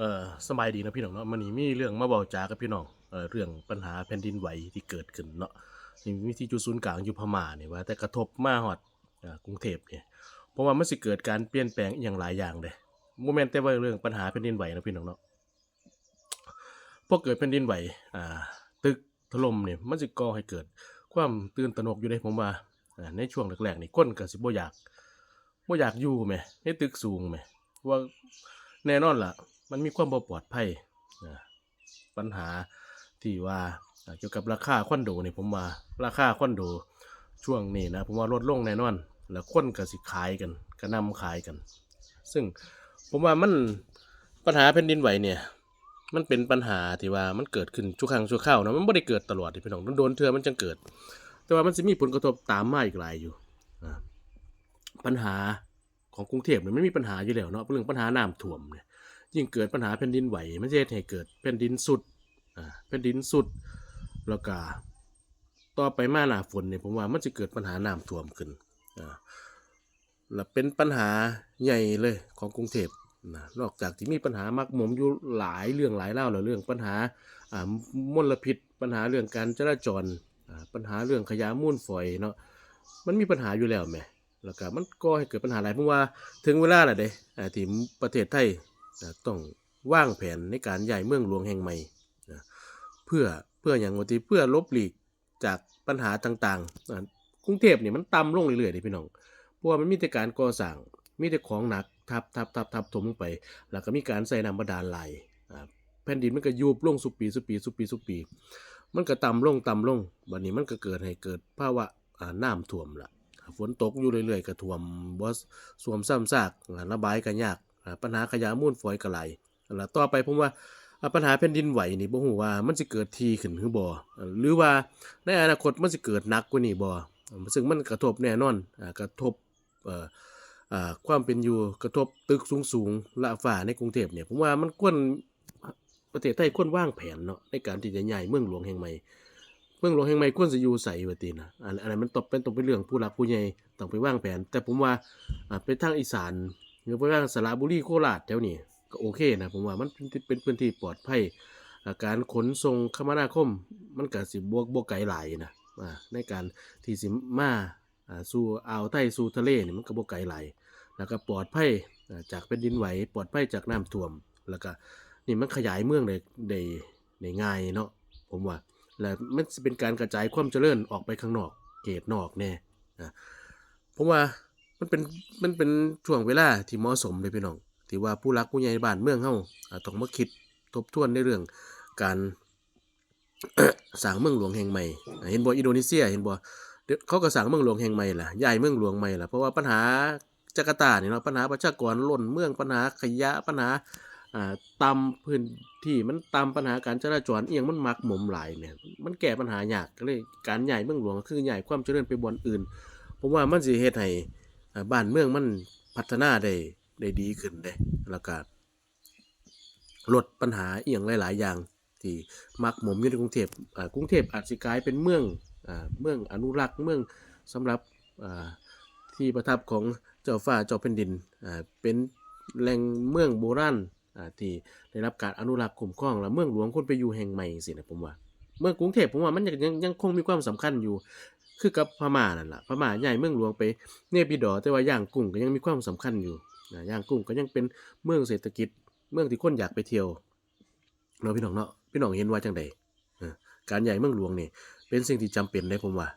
เออสบายดีนะพี่น้องเนาะมันนี้มีเรื่องมาเบาจากับพี่น้องเออเรื่องปัญหาแผ่นดินไหวที่เกิดขึ้นเนาะนี่มีที่จุดศูนย์กลางอยู่พม่าเนี่ยว่า แต่กระทบมาฮอดกรุงเทพเนี่ยเพราะว่ามันสิเกิดการเปลี่ยนแปลงอย่างหลายอย่างเลยโมเมนต์แต่ว่าเรื่องปัญหาแผ่นดินไหวนะพี่น้องเนาะพอเกิดแผ่นดินไหวอ่าตึกถล่มเนี่ยมันสิก่อให้เกิดความตื่นตระหนกอยู่ในผมว่าในช่วงแรกๆนี่คนก็สิบ่อยากบ่อยากอยู่แหมในตึกสูงแหมว่าแน่นอนล่ะ มันมีความบ่ปลอดภัยปัญหาที่ว่าเกี่ยวกับราคาคอนโดนี่ผมว่าราคาคอนโดช่วงนี้นะผมว่าลดลงแน่นอน แล้วคนก็สิขายกันก็นำขายกัน ซึ่งผมว่ามันปัญหาแผ่นดินไหวเนี่ย มันเป็นปัญหาที่ว่ามันเกิดขึ้นชั่วครั้งชั่วคราวนะมันไม่ได้เกิดตลอดที่พี่น้องโดนเทื่อมันจังเกิด แต่ว่ามันจะมีผลกระทบตามมาอีกหลายอยู่ปัญหาของกรุงเทพเนี่ยไม่มีปัญหาอยู่แล้วเนาะเรื่องปัญหาน้ำท่วมเนี่ย ยิ่งเกิดปัญหาแผ่นดินไหวมันจะเฮ็ดให้เกิดแผ่นดินสุดอ่าแผ่นดินสุดแล้วก็ต่อไปมาหนาฝนเนี่ยผมว่ามันจะเกิดปัญหาน้ำท่วมขึ้นอ่าและเป็นปัญหาใหญ่เลยของกรุงเทพนะนอกจากที่มีปัญหามักหมมอยู่หลายเรื่องหลายเล่าแล้วเรื่องปัญหาอ่ามลพิษ ปัญหาเรื่องการจราจรอ่าปัญหาเรื่องขยะมูลฝอยเนาะมันมีปัญหาอยู่แล้วแหมแล้วก็มันก็ให้เกิดปัญหาหลายเพราะว่าถึงเวลาแหล้วเด้อ่าที่ประเทศไทย ต้องวางแผนในการย้ายเมืองหลวงแห่งใหม่นะเพื่อเพื่ออย่างว่าที่เพื่อลบหลีกจากปัญหาต่างๆนะกรุงเทพเนี่ยมันต่ำลงเรื่อยๆเลยพี่น้อง เพราะว่ามันมีแต่การก่อสร้าง มีแต่ของหนักทับทับทับทับถมลงไป แล้วก็มีการใส่น้ำบาดาลไหลแผ่นดินมันก็ยุบลงสุปีสุปีสุปีสุปี มันก็ต่ำลงต่ำลงบัดนี้มันก็เกิดให้เกิดภาวะน้ำท่วมละฝนตกอยู่เรื่อยๆก็ท่วมบ่สวมซ้ำซากระบายก็ยาก ปัญหาขยะมูลฝอยกระไหลแล้วต่อไปผมว่าปัญหาแผ่นดินไหวนี่บ่ฮู้ว่ามันสิเกิดทีขึ้นหรือบ่อหรือว่าในอนาคตมันสิเกิดหนักกว่านี้บ่อซึ่งมันกระทบแน่นอนกระทบความเป็นอยู่กระทบตึกสูงๆละฟ้าในกรุงเทพเนี่ยผมว่ามันควรประเทศไทยควรวางแผนเนาะในการที่จะย้ายเมืองหลวงแห่งใหม่เมืองหลวงแห่งใหม่ควรจะอยู่ใส่ว่าตินะอันอันนั้นมันตกเป็นตกเป็นเรื่องผู้หลักผู้ใหญ่ต้องไปวางแผน แต่ผมว่าอ่าไปทางอีสาน หรือไปทางสระบุรีโคราชแถวนี้ก็โอเคนะผมว่ามันเป็นเป็นพื้นที่ปลอดภัยการขนส่งคมนาคม มันก็สิบวกบวกไกลหลายนะในการที่สิมาอ่าสู่อ่าวไทยสู่ทะเลนี่มันก็บวกไกลหลายแล้วก็ปลอดภัยจากแผ่นดินไหวปลอดภัยจากน้ำท่วม แล้วก็นี่มันขยายเมืองได้ได้ได้ง่ายเนาะผมว่าและมันเป็นการกระจายความเจริญออกไปข้างนอกเขตนอกแน่นะผมว่า มันเป็นมันเป็นช่วงเวลาที่เหมาะสมเลยพี่น้องที่ว่าผู้รักผู้ใหญ่บ้านเมืองเฮาอ่าต้องมาคิดทบทวนในเรื่องการสร้างเมืองหลวงแห่งใหม่ เห็นบ่อินโดนีเซียเห็นบ่เขาก็สร้างเมืองหลวงแห่งใหม่ล่ะย้ายเมืองหลวงใหม่ล่ะเพราะว่าปัญหาจาการ์ตาเนี่ยเนาะปัญหาประชากรล้นเมืองปัญหาขยะปัญหาอ่าตำพื้นที่มันต่ำปัญหาการจราจรเอียงมันมักหมมหลายเนี่ยมันแก้ปัญหายากก็เลยการย้ายเมืองหลวงคือย้ายความเจริญไปบนอื่นผมว่ามันสิเฮ็ดให้ บ้านเมืองมันพัฒนาได้ได้ดีขึ้นเด้แล้วก็ลดปัญหาอียงหลาย ๆ อย่าง ที่มักหมมอยู่ในกรุงเทพอ่ากรุงเทพอาจสิกลายเป็นเมืองอ่าเมืองอนุรักษ์เมืองสำหรับอ่าที่ประทับของเจ้าฟ้าเจ้าแผ่นดินอ่าเป็นแหล่งเมืองโบราณอ่าที่ได้รับการอนุรักษ์คุ้มครองและเมืองหลวงคนไปอยู่แห่งใหม่สินะผมว่า เมืองกรุงเทพผมว่ามันยังยังยังคงมีความสำคัญอยู่ คือกับพม่านั่นแหละพม่าใหญ่เมืองหลวงไปเนปิดอ แต่ว่าย่างกุ้งก็ยังมีความสำคัญอยู่นะย่างกุ้งก็ยังเป็นเมืองเศรษฐกิจ เมืองที่คนอยากไปเที่ยวเนาะพี่น้องเนาะพี่น้องเห็นว่าจังใดการใหญ่เมืองหลวงนี่เป็นสิ่งที่จำเป็นได้ผมว่า